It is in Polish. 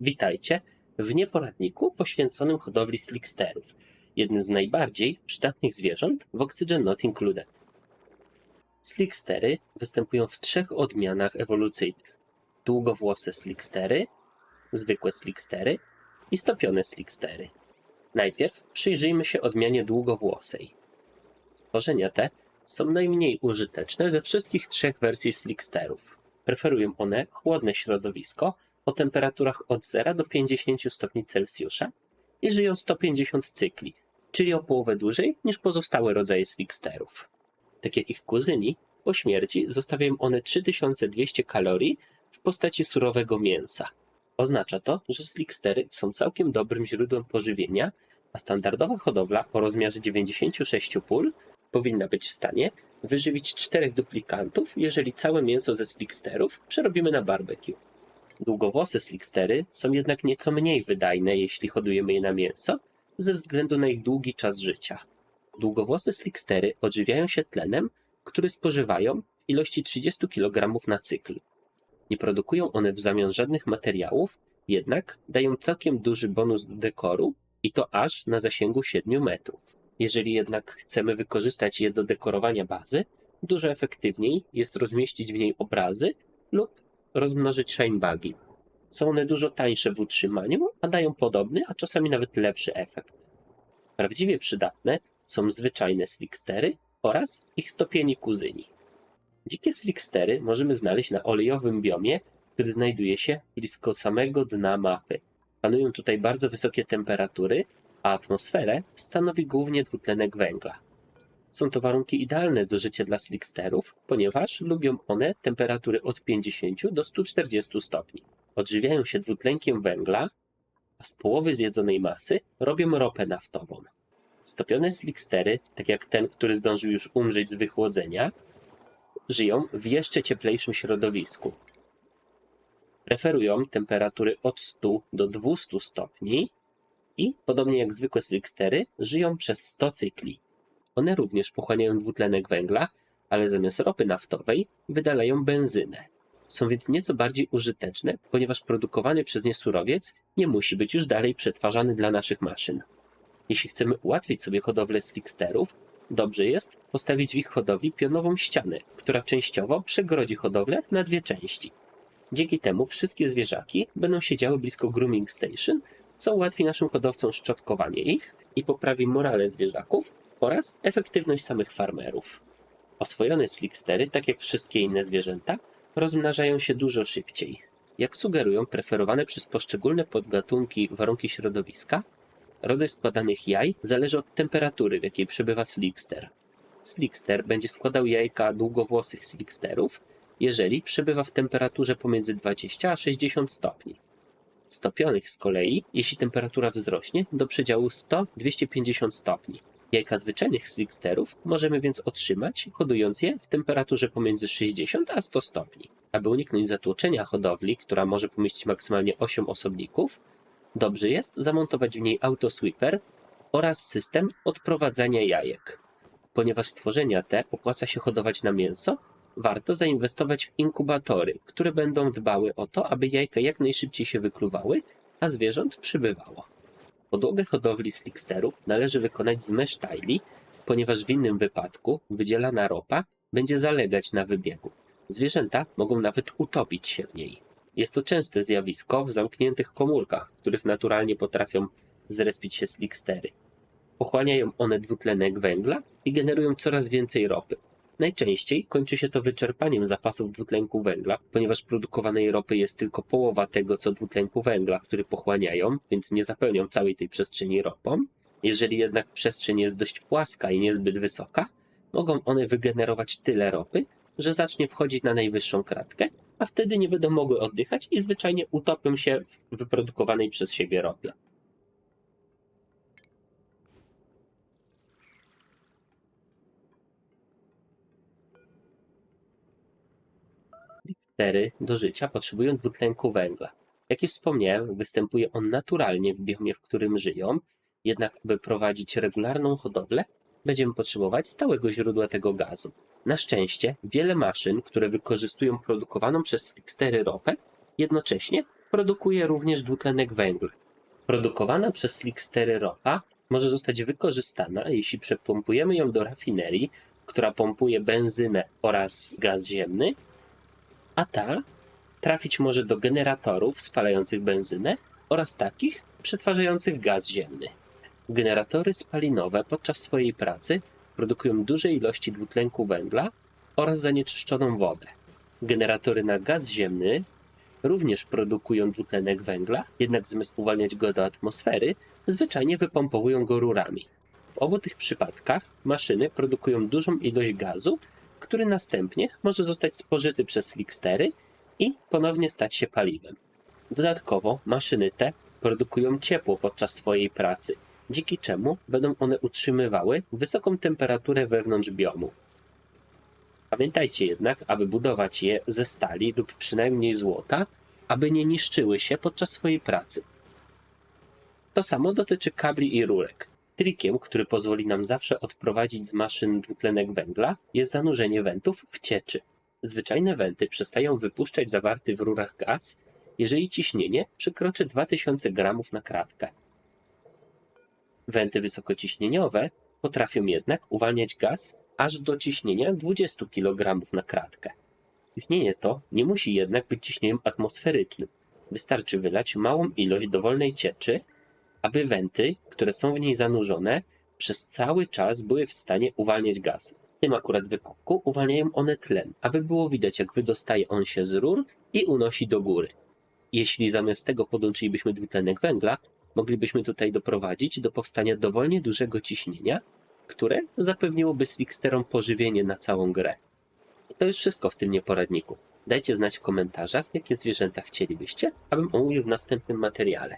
Witajcie w nieporadniku poświęconym hodowli slicksterów, jednym z najbardziej przydatnych zwierząt w Oxygen Not Included. Slickstery występują w trzech odmianach ewolucyjnych. Długowłose slickstery, zwykłe slickstery i stopione slickstery. Najpierw przyjrzyjmy się odmianie długowłosej. Stworzenia te są najmniej użyteczne ze wszystkich trzech wersji slicksterów. Preferują one chłodne środowisko o temperaturach od 0 do 50 stopni Celsjusza i żyją 150 cykli, czyli o połowę dłużej niż pozostałe rodzaje slicksterów. Tak jak ich kuzyni, po śmierci zostawiają one 3200 kalorii w postaci surowego mięsa. Oznacza to, że slickstery są całkiem dobrym źródłem pożywienia, a standardowa hodowla o rozmiarze 96 pól powinna być w stanie wyżywić czterech duplikantów, jeżeli całe mięso ze slicksterów przerobimy na barbecue. Długowłose slickstery są jednak nieco mniej wydajne, jeśli hodujemy je na mięso, ze względu na ich długi czas życia. Długowłose slickstery odżywiają się tlenem, który spożywają w ilości 30 kg na cykl. Nie produkują one w zamian żadnych materiałów, jednak dają całkiem duży bonus do dekoru i to aż na zasięgu 7 metrów. Jeżeli jednak chcemy wykorzystać je do dekorowania bazy, dużo efektywniej jest rozmieścić w niej obrazy lub rozmnożyć shinebugi. Są one dużo tańsze w utrzymaniu, a dają podobny, a czasami nawet lepszy efekt. Prawdziwie przydatne są zwyczajne slickstery oraz ich stopieni kuzyni. Dzikie slickstery możemy znaleźć na olejowym biomie, który znajduje się blisko samego dna mapy. Panują tutaj bardzo wysokie temperatury, a atmosferę stanowi głównie dwutlenek węgla. Są to warunki idealne do życia dla slicksterów, ponieważ lubią one temperatury od 50 do 140 stopni. Odżywiają się dwutlenkiem węgla, a z połowy zjedzonej masy robią ropę naftową. Stopione slickstery, tak jak ten, który zdążył już umrzeć z wychłodzenia, żyją w jeszcze cieplejszym środowisku. Preferują temperatury od 100 do 200 stopni i, podobnie jak zwykłe slickstery, żyją przez 100 cykli. One również pochłaniają dwutlenek węgla, ale zamiast ropy naftowej wydalają benzynę. Są więc nieco bardziej użyteczne, ponieważ produkowany przez nie surowiec nie musi być już dalej przetwarzany dla naszych maszyn. Jeśli chcemy ułatwić sobie hodowlę slicksterów, dobrze jest postawić w ich hodowli pionową ścianę, która częściowo przegrodzi hodowlę na dwie części. Dzięki temu wszystkie zwierzaki będą siedziały blisko grooming station, co ułatwi naszym hodowcom szczotkowanie ich i poprawi morale zwierzaków oraz efektywność samych farmerów. Oswojone slickstery, tak jak wszystkie inne zwierzęta, rozmnażają się dużo szybciej. Jak sugerują preferowane przez poszczególne podgatunki warunki środowiska, rodzaj składanych jaj zależy od temperatury, w jakiej przebywa slickster. Slickster będzie składał jajka długowłosych slicksterów, jeżeli przebywa w temperaturze pomiędzy 20 a 60 stopni. Stopionych z kolei, jeśli temperatura wzrośnie do przedziału 100-250 stopni. Jajka zwyczajnych slicksterów możemy więc otrzymać, hodując je w temperaturze pomiędzy 60 a 100 stopni. Aby uniknąć zatłoczenia hodowli, która może pomieścić maksymalnie 8 osobników, dobrze jest zamontować w niej autosweeper oraz system odprowadzania jajek. Ponieważ stworzenia te opłaca się hodować na mięso, warto zainwestować w inkubatory, które będą dbały o to, aby jajka jak najszybciej się wykluwały, a zwierząt przybywało. Podłogę hodowli slicksterów należy wykonać z mesh tile, ponieważ w innym wypadku wydzielana ropa będzie zalegać na wybiegu. Zwierzęta mogą nawet utopić się w niej. Jest to częste zjawisko w zamkniętych komórkach, w których naturalnie potrafią zrespić się slickstery. Pochłaniają one dwutlenek węgla i generują coraz więcej ropy. Najczęściej kończy się to wyczerpaniem zapasów dwutlenku węgla, ponieważ produkowanej ropy jest tylko połowa tego, co dwutlenku węgla, który pochłaniają, więc nie zapełnią całej tej przestrzeni ropą. Jeżeli jednak przestrzeń jest dość płaska i niezbyt wysoka, mogą one wygenerować tyle ropy, że zacznie wchodzić na najwyższą kratkę, a wtedy nie będą mogły oddychać i zwyczajnie utopią się w wyprodukowanej przez siebie ropie. Stery do życia potrzebują dwutlenku węgla. Jak już wspomniałem, występuje on naturalnie w biomie, w którym żyją, jednak aby prowadzić regularną hodowlę, będziemy potrzebować stałego źródła tego gazu. Na szczęście wiele maszyn, które wykorzystują produkowaną przez slickstery ropę, jednocześnie produkuje również dwutlenek węgla. Produkowana przez slickstery ropa może zostać wykorzystana, jeśli przepompujemy ją do rafinerii, która pompuje benzynę oraz gaz ziemny, a ta trafić może do generatorów spalających benzynę oraz takich przetwarzających gaz ziemny. Generatory spalinowe podczas swojej pracy produkują duże ilości dwutlenku węgla oraz zanieczyszczoną wodę. Generatory na gaz ziemny również produkują dwutlenek węgla, jednak zamiast uwalniać go do atmosfery, zwyczajnie wypompowują go rurami. W obu tych przypadkach maszyny produkują dużą ilość gazu, który następnie może zostać spożyty przez slickstery i ponownie stać się paliwem. Dodatkowo maszyny te produkują ciepło podczas swojej pracy, dzięki czemu będą one utrzymywały wysoką temperaturę wewnątrz biomu. Pamiętajcie jednak, aby budować je ze stali lub przynajmniej złota, aby nie niszczyły się podczas swojej pracy. To samo dotyczy kabli i rurek. Trikiem, który pozwoli nam zawsze odprowadzić z maszyn dwutlenek węgla, jest zanurzenie wentów w cieczy. Zwyczajne wenty przestają wypuszczać zawarty w rurach gaz, jeżeli ciśnienie przekroczy 2000 gramów na kratkę. Wenty wysokociśnieniowe potrafią jednak uwalniać gaz aż do ciśnienia 20 kg na kratkę. Ciśnienie to nie musi jednak być ciśnieniem atmosferycznym. Wystarczy wylać małą ilość dowolnej cieczy, aby wenty, które są w niej zanurzone, przez cały czas były w stanie uwalniać gaz. W tym akurat wypadku uwalniają one tlen, aby było widać, jak wydostaje on się z rur i unosi do góry. Jeśli zamiast tego podłączylibyśmy dwutlenek węgla, moglibyśmy tutaj doprowadzić do powstania dowolnie dużego ciśnienia, które zapewniłoby slicksterom pożywienie na całą grę. I to już wszystko w tym nieporadniku. Dajcie znać w komentarzach, jakie zwierzęta chcielibyście, abym omówił w następnym materiale.